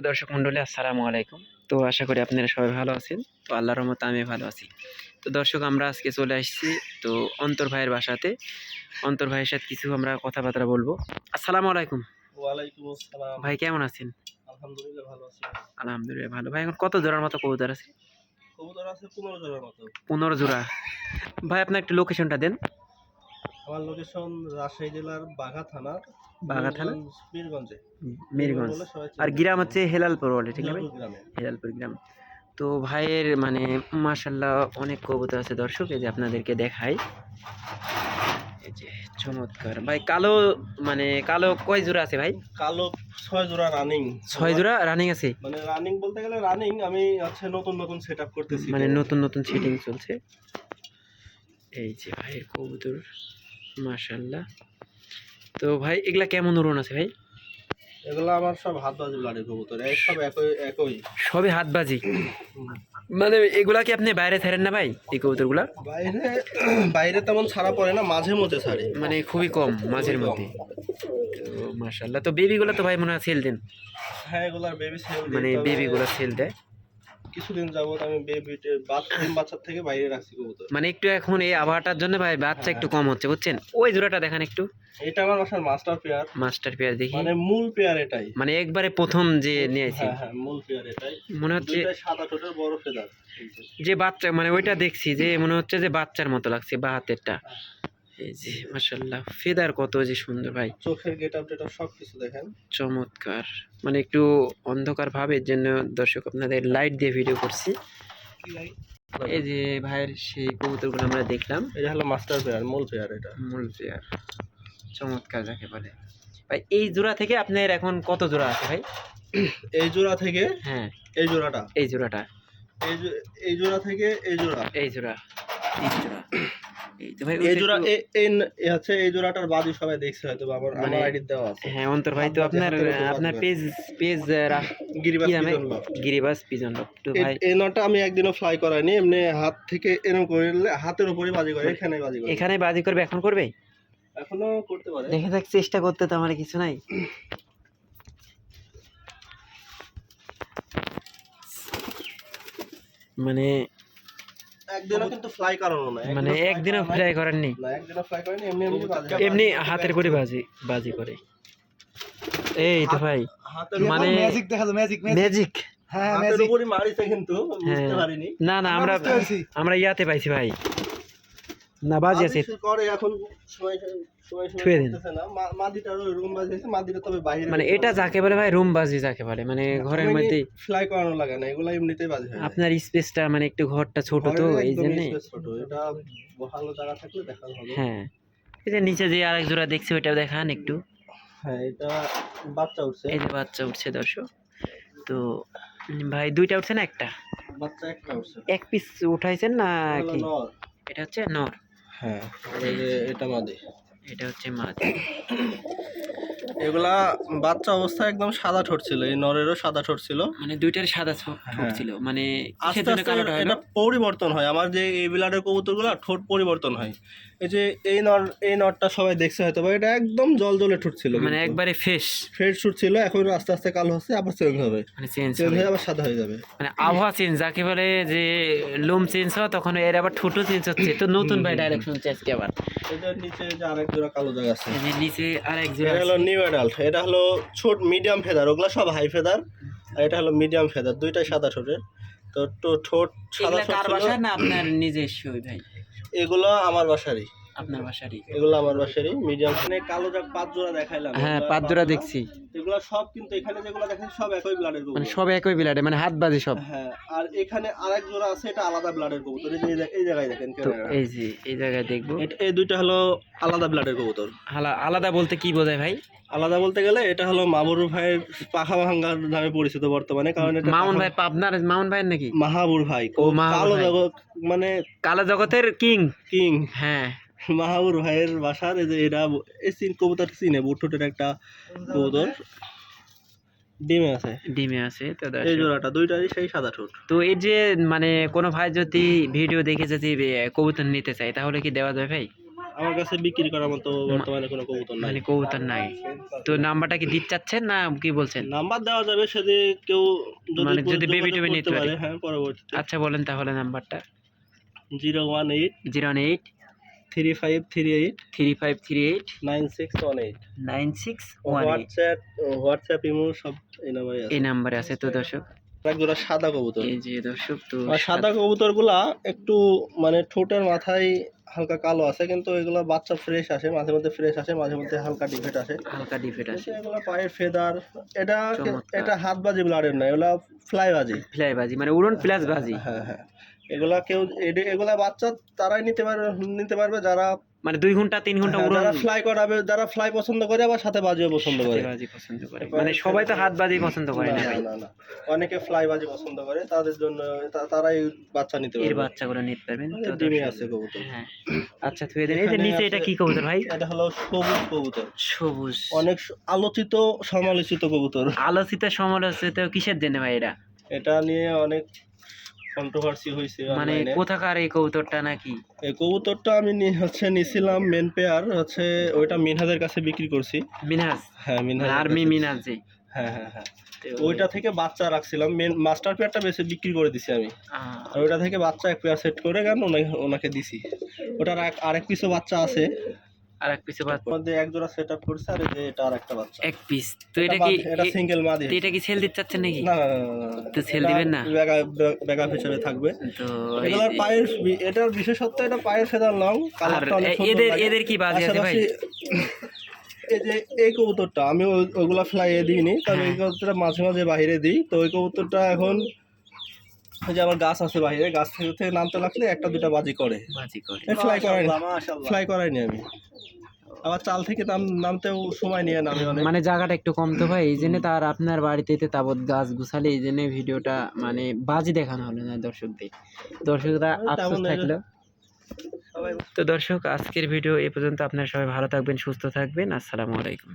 দর্শক মন্ডলী আসসালামু আলাইকুম। তো আশা করি আপনারা সবাই ভালো আছেন। তো আল্লাহর রহমতে আমি ভালো আছি। তো দর্শক আমরা আজকে চলে আসছি তো অন্তর ভাইয়ের বাসাতে। অন্তর ভাইয়ের সাথে কিছু আমরা কথাবার্তা বলব। আসসালামু আলাইকুম। ওয়ালাইকুম আসসালাম। ভাই কেমন আছেন? আলহামদুলিল্লাহ ভালো আছি। আলহামদুলিল্লাহ ভালো। ভাই এখন কত জোড়ার মতো কবুতর আছে? কবুতর আছে পনেরো জনের মতো। পনেরো জোড়া। ভাই আপনার একটু লোকেশনটা দেন। আমার লোকেশন রাজশাহী জেলার বাঘা থানার বাঘা থানা? মিরগঞ্জ- মিরগঞ্জে। আর গ্রাম হচ্ছে হেলালপুর বলে ঠিক আছে হেলালপুর গ্রাম। তো ভাইয়ের মানে মাশাল্লাহ অনেক কবুতর আছে দর্শক এই যে আপনাদেরকে দেখাই। এই যে চমৎকার। ভাই কালো মানে কালো কয় জোড়া আছে ভাই? কালো ছয় জোড়া রানিং ছয় জোড়া রানিং আছে? মানে রানিং বলতে গেলে রানিং আমি হচ্ছে নতুন নতুন সেট আপ করতেছি। মানে নতুন নতুন সেটিং চলছে। এই যে ভাইয়ের কবুতর। মাশাল্লাহ তো ভাই এগুলা কেমন ওরণ আছে ভাই? এগুলো আমার সব হাত বাজি ব্লাডের কবুতর সব একই একই। সবই হাতবাজি? মানে এগুলা কি আপনি বাইরে ছাড়েন না ভাই এই কবুতরগুলা? বাইরে বাইরে তেমন ছাড়া পড়ে না মাঝে মধ্যে ছাড়ে। মানে খুবই কম মাঝের মধ্যে। তো মাশাল্লাহ তো বেবিগুলো তো ভাই মনে হয় সেল দেন? হ্যাঁ এগুলার বেবি সেল মানে বেবিগুলো সেল দেয়? কিছুদিন যাবত আমি বেবিতে বাচ্চা বাচ্চার থেকে বাইরে রাখছি কবুতর। মানে একটু এখন এই আবহাওয়াটার জন্য ভাই বাচ্চা একটু কম হচ্ছে বুঝছেন? ওই জোড়াটা দেখান একটু। এটা আমার বাসার মাস্টার পেয়ার মাস্টার পেয়ার দেখি। মানে মূল পেয়ার এটাই। মানে একবারে প্রথম যে নিয়ে আসি হ্যাঁ হ্যাঁ মূল পেয়ার এটাই। মনে হচ্ছে সাদা টোটের বড় ফেদার যে বাচ্চা মানে ওইটা দেখছি যে মনে হচ্ছে যে বাচ্চার মতো লাগছে বা হাতেরটা। এই যে মাশাল্লাহ ফেদার কত যে সুন্দর ভাই। চোখের গেট আপ টেট সব কিছু দেখেন। চমৎকার। মানে একটু অন্ধকার ভাবের জন্য দর্শক আপনাদের লাইট দিয়ে ভিডিও করছি। এই যে ভাইয়ের সেই কবুতরগুলো আমরা দেখলাম। এটা হলো মাস্টার পেয়ার মূল পেয়ার এটা। মূল চেয়ার চমৎকার যাকে বলে ভাই এই জোড়া থেকে আপনার এখন কত জোড়া আছে ভাই? এই জোড়া থেকে হ্যাঁ। এই জোড়াটা। এই জোড়াটা। এই জো- এই জোড়া থেকে এই জোড়া। এই জোড়া। এই জোড়া হচ্ছে জোড়াটার বাজি সবাই দেখছে হয়তো আমার আমার মানে- আইডি দেওয়া আছে। হ্যাঁ অন্তর ভাই তো আপনার আপনার page page Giribaz pigeon Giribaz pigeon তো এই- ভাই। এই নটটা আমি একদিনও ফ্লাই করাইনি এমনি হাত থেকে এরকম করলে হাতের উপরে বাজি করে এখানে বাজি করে। এখানে বাজি করবে এখন করবে? এখনও করতে পারে। দেখে দেখ চেষ্টা করতে তো আমার কিছু নাই। মানে একদিনও কিন্তু ফ্লাই করানো না মানে একদিনও। ফ্রাই করেননি। না একদিনও ফ্লাই করেনি এমনি এমনি বাজি এমনি হাতের করে। বাজি বাজি করে। এই তো ভাই মানে ম্যাজিক দেখা যায় ম্যাজিক ম্যাজিক হ্যাঁ ম্যাজিক উপরে মারিছে কিন্তু বুঝতে হ্যাঁ। পারিনি। না না আমরা আমরা ইয়াতে পাইছি ভাই। না বাজি আছে করে এখন দিন। বাজি আছে মাদিটা তবে বাইরে মানে এটা যাকে বলে ভাই রুম বাজি যাকে বলে। মানে ঘরের মধ্যে ফ্লাই করানো লাগে না এগুলো এমনিতেই বাজি হয় আপনার স্পেসটা মানে একটু ঘরটা ছোট তো এই জন্য ছোট এটা ভালো জায়গা থাকলে দেখা হবে। হ্যাঁ। এই যে নিচে যে আরেক জোড়া দেখছি ওইটাও দেখান একটু। হ্যাঁ এটা বাচ্চা উঠছে। এই যে বাচ্চা উঠছে দর্শক। তো ভাই দুইটা উঠছে না একটা? বাচ্চা একটা উঠছে। এক পিস উঠাইছেন না কি? এটা হচ্ছে নর। হ্যাঁ এই যে এটা মাদি। এটা হচ্ছে মাছ এগুলা বাচ্চা অবস্থায় একদম সাদা ঠোঁট ছিল এই নরেরও সাদা ঠোঁট ছিল। মানে দুইটার সাদা ঠোঁট হ্যাঁ। ছিল মানে আস্তে আস্তে এটা পরিবর্তন হয় আমার যে এই বিলাডের কবুতরগুলো ঠোঁট পরিবর্তন হয়। এই যে এই নর এই নরটা সবাই দেখছে হয়তো বা এটা একদম জল জলে ঠোঁট ছিল মানে একবারে ফ্রেশ ফ্রেড শুট ছিল এখন আস্তে আস্তে কালো হচ্ছে আবার চেঞ্জ হবে। মানে চেঞ্জ চেঞ্জ হয়ে আবার সাদা হয়ে যাবে। মানে আবহাওয়া চেঞ্জ যাকে বলে যে লোম চেঞ্জ হয় তখন এর আবার ঠোঁটও চেঞ্জ হচ্ছে। তো নতুন ভাই ডাইরেকশন আজকে আবার। এটার নিচে যে আরেক জোড়া কালো জায়গা আছে। নিচে আর এক জোড়া হলো নিউ অ্যাডাল্ট এটা হলো ছোট মিডিয়াম ফেদার ওগুলো সব হাই ফেদার আর এটা হলো মিডিয়াম ফেদার দুইটাই সাদা ঠোঁটের। তো টো- ঠোঁট সাদা এগুলা কার ঠোঁট না আপনার নিজস্ব ভাই? এগুলো আমার বাসারই। আপনার বাসারই। এগুলো আমার বাসারই মিডিয়াম এখানে কালো জাগ পাঁচ জোড়া দেখাইলাম হ্যাঁ পাঁচ জোড়া দেখছি। এগুলো সব কিন্তু এখানে যেগুলো দেখেন সব একই ব্লাডের মানে সব একই বিলাডে মানে হাত বাজে সব। হ্যাঁ আর এখানে আরেক জোড়া আছে এটা আলাদা ব্লাডের কবুতর। এই যে এই জায়গায় দেখেন তো এই যে এই জায়গায় দেখব। এটা- এই দুইটা হলো আলাদা ব্লাডের কবুতর। আলা- আলাদা বলতে কি বোঝায় ভাই? আলাদা বলতে গেলে এটা হলো মামুর ভাইয়ের পাখা ভাঙ্গার নামে পরিচিত বর্তমানে কারণ এটা মামুন ভাই পাবনার মামুন ভাইয়ের নাকি? মাহাবুর ভাই ও, কালো জগৎ মানে কালো জগতের কিং। কিং। হ্যাঁ। মাহাবুর ভাইয়ের বাসার এই যে এটা এই সিন কবুতর চিনে বুটুটের একটা কবুতর। ডিমে আছে। ডিমে আছে তো এই জোড়াটা দুইটারই সেই সাদা ঠোঁট। তো এই যে মানে কোনো ভাই যদি ভিডিও দেখে যদি কবুতর নিতে চায় তাহলে কি দেওয়া যাবে ভাই? আমার কাছে বিক্রি করার মতো বর্তমানে কোনো কবুতর নাই। মানে কবুতর নাই। তো নাম্বারটা কি দিতে চাচ্ছেন না কি বলছেন? নাম্বার দেওয়া যাবে সেদি কেউ মানে যদি baby টেবি নিতে পারে। হ্যাঁ পরবর্তীতে। আচ্ছা বলেন তাহলে নাম্বারটা। Zero one eight zero eight three five three eight three five three eight nine six one eight. Nine six one WhatsApp WhatsApp imo সব এই নাম্বারে আছে। এই নাম্বারে আছে তো দর্শক? সাদা কবুতর। এই যে দর্শক তো সাদা কবুতরগুলা একটু মানে ঠোঁটের মাথায় হালকা কালো আছে কিন্তু এগুলো বাচ্চা ফ্রেশ আসে মাঝে মধ্যে ফ্রেশ আসে মাঝে মধ্যে হালকা ডিফেট আসে। হালকা ডিফেট আসে। এগুলো পায়ের ফেদার এটা এটা হাত বাজি ব্লাডের না এগুলো ফ্লাই বাজি ফ্লাই বাজি মানে উড়ন প্লাস বাজি হ্যাঁ হ্যাঁ। এগুলা কেউ এগুলা বাচ্চা তারাই নিতে পারবে নিতে পারবে যারা মানে দুই ঘণ্টা তিন ঘণ্টা হ্যাঁ, উড়ন যারা ফ্লাই করাবে যারা ফ্লাই পছন্দ করে আবার সাথে বাজিও পছন্দ করে। বাজি পছন্দ করে। মানে সবাই তো হাত বাজি পছন্দ করে না, না না। অনেকে ফ্লাই বাজি পছন্দ করে তাদের জন্য তারাই বাচ্চা নিতে পারবে। এর বাচ্চাগুলো নিতে পারবেন। তো ডিমে আছে কবুতর। হ্যাঁ। আচ্ছা তুই এই যে নিচে এটা কি কবুতর ভাই? এটা হলো সবুজ কবুতর। সবুজ। অনেক আলোচিত সমালোচিত কবুতর। আলোচিত সমালোচিত কিসের জন্য ভাই এটা? এটা নিয়ে অনেক কন্ট্রোভার্সি হয়েছে মানে কোথাকার এই কবুতরটা নাকি? এই কবুতরটা আমি হচ্ছে নিছিলাম মেন পেয়ার হচ্ছে ওইটা মিনহাজের কাছে বিক্রি করছি। মিনাজ হ্যাঁ মিনহাজ আর্মি মিনাজ যে হ্যাঁ হ্যাঁ হ্যাঁ। ওইটা থেকে বাচ্চা রাখছিলাম। মেন মাস্টার পেয়ারটা বেশি বিক্রি করে দিছি আমি। আর ওইটা থেকে বাচ্চা এক পেয়ার সেট করে কেন ওনাকে ওনাকে দিছি। ওটার এক আরেক পিসও বাচ্চা আছে। আর এক বাদ ওর মধ্যে এক জোড়া সেট আপ করছে আর এই এটা আর একটা বাচ্চা। এক পিস তো এটা কি এটা সিঙ্গেল মা দিয়ে তো এটা কি সেল দিতে চাচ্ছেন নাকি? না না, না। তো এটা দিবেন না? ব্যাকআপ হিসেবে থাকবে। তো এই এগুলোর পায়ের এটার বিশেষত্ব এটা পায়ের ফেদার লং কালারটা অনেক এদের এদের কি বাজি আছে ভাই? এই যে এই কবুতরটা আমি ওইগুলা ফ্লাইয়ে দিইনি তবে এই হ্যাঁ। কবুতরটা মাঝে মাঝে বাইরে দিই। তো ওই কবুতরটা এখন যে আমার গাছ আছে বাইরে গাছ থেকে নামতে লাগলে একটা দুটা বাজি করে। বাজি করে। ফ্লাই করাইনি ফ্লাই করাইনি আমি। আবার চাল থেকে নাম নামতেও সময় নিয়ে নামে অনেক। মানে জায়গাটা একটু কম তো ভাই এই জন্য তার আপনার বাড়িতে তাবৎ গাছ গুছালে এই জন্য ভিডিওটা মানে বাজি দেখানো হলো না দর্শকদের। দর্শকরা আফসোস থাকল। তো দর্শক আজকের ভিডিও এ পর্যন্ত আপনারা সবাই ভালো থাকবেন সুস্থ থাকবেন। আসসালামু আলাইকুম।